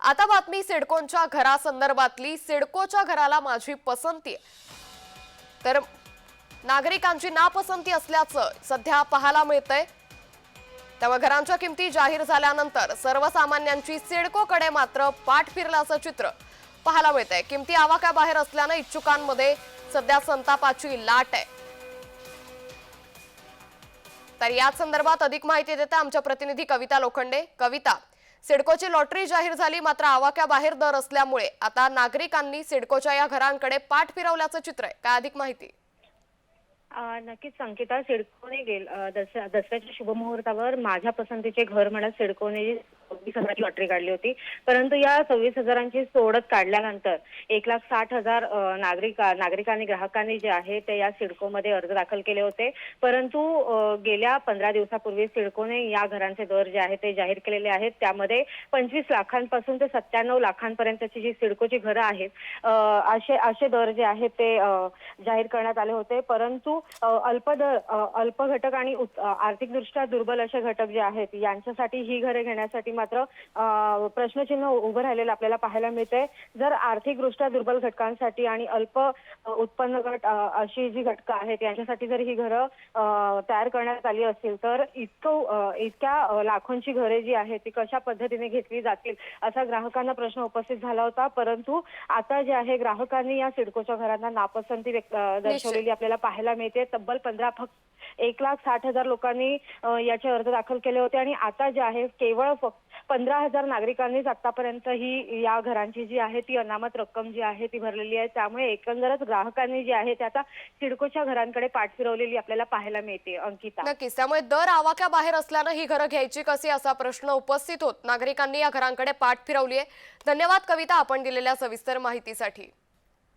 आता बातमी सिडकोंच्या घरासंदर्भातली. सिडकोच्या घराला माझी पसंती आहे. तर नागरिकांची नापसंती असल्याचं सध्या पाहायला मिळतंय. त्यामुळे घरांच्या किमती जाहीर झाल्यानंतर सर्वसामान्यांची सिडकोकडे मात्र पाठ फिरल्याचं चित्र पाहायला मिळतंय. किमती आवाक्याबाहेर असल्यानं इच्छुकांमध्ये सध्या संतापाची लाट आहे. तर याच संदर्भात अधिक माहिती देते आमच्या प्रतिनिधी कविता लोखंडे. कविता सिडकोची लॉटरी जाहीर झाली मात्र आवाक्याबाहेर दर असल्यामुळे आता नागरिकांनी सिडकोच्या या घरांकडे पाठ फिरवल्याचं चित्र आहे. काय अधिक माहिती? नक्कीच संकेता सिडकोने गेल अ, दसऱ्याच्या शुभमुहूर्तावर माझ्या पसंतीचे घर म्हणत सिडकोने सव्वीस हजाराची लॉटरी काढली होती. परंतु या सव्वीस हजारांची सोडत काढल्यानंतर एक लाख साठ हजार नागरिक नागरिकांनी ग्राहकांनी जे आहे ते या सिडकोमध्ये अर्ज दाखल केले होते. परंतु गेल्या पंधरा दिवसापूर्वी सिडकोने या घरांचे दर जे आहेत ते जाहीर केलेले आहेत. त्यामध्ये पंचवीस लाखांपासून ते सत्त्याण्णव लाखांपर्यंतची जी सिडकोची घरं आहेत असे असे दर जे आहेत ते जाहीर करण्यात आले होते. परंतु अल्प दर अल्प घटक आणि आर्थिकदृष्ट्या दुर्बल असे घटक जे आहेत यांच्यासाठी ही घरे घेण्यासाठी मात्र प्रश्नचिन्ह उभं राहिलेलं आपल्याला पाहायला मिळतंय. जर आर्थिकदृष्ट्या दुर्बल घटकांसाठी आणि अल्प उत्पन्न गट अशी जी घटकं आहेत यांच्यासाठी जर ही घरं तयार करण्यात आली असतील तर इतकं इतक्या लाखोंची घरे जी आहेत ती कशा पद्धतीने घेतली जातील असा ग्राहकांना प्रश्न उपस्थित झाला होता. परंतु आता जे आहे ग्राहकांनी या सिडकोच्या घरांना नापसंती दर्शवलेली आपल्याला पाहायला मिळते. तब्बल पंधरा फक्त एक लाख साठ हजार लोकांनी याचे अर्ज दाखल केले होते. आणि आता जे आहे केवळ फक्त पंधरा हजार नागरिकांनीच आतापर्यंत ही या घरांची जी आहे ती अनामत रक्कम जी आहे ती भरलेली आहे. त्यामुळे एकंदरच ग्राहकांनी जी आहे त्याचा सिडकोच्या घरांकडे पाठ फिरवलेली आपल्याला पाहायला मिळते अंकिता. नक्कीच. त्यामुळे दर आवाक्याबाहेर असल्यानं ही घरं घ्यायची कशी असा प्रश्न उपस्थित होत. नागरिकांनी या घरांकडे पाठ फिरवली आहे धन्यवाद कविता आपण दिलेल्या सविस्तर माहितीसाठी.